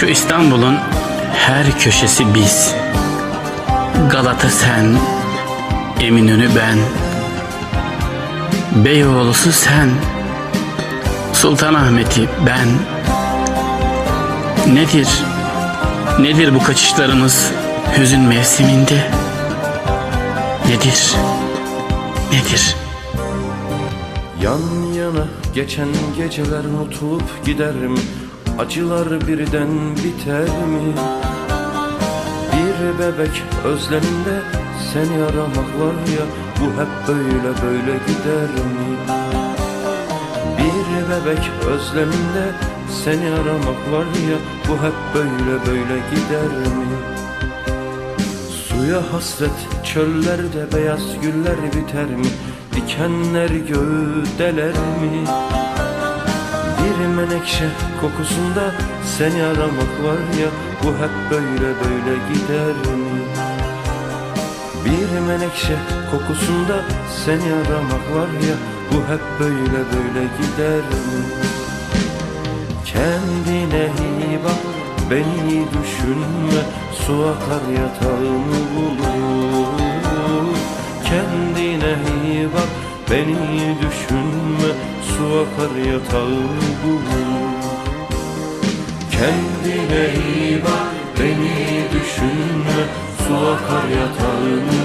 Şu İstanbul'un her köşesi biz. Galata sen, Eminönü ben. Beyoğlu'su sen. Sultanahmet'i ben. Nedir? Nedir bu kaçışlarımız hüzün mevsiminde? Nedir? Nedir? Yan yana geçen geceler unutulup gider mi? Acılar birden biter mi? Bir bebek özleminde seni aramak var ya Bu hep böyle böyle gider mi? Bir bebek özleminde seni aramak var ya Bu hep böyle böyle gider mi? Suya hasret çöllerde beyaz güller biter mi? Dikenler göğü deler mi? Bir menekşe kokusunda seni aramak var ya Bu hep böyle böyle gider mi? Bir menekşe kokusunda seni aramak var ya Bu hep böyle böyle gider mi? Kendine iyi bak Beni düşünme Su akar yatağımı bulur Kendine iyi bak Beni düşünme Su akar yatağımı bulur Kendine iyi bak Beni düşünme Su akar yatağını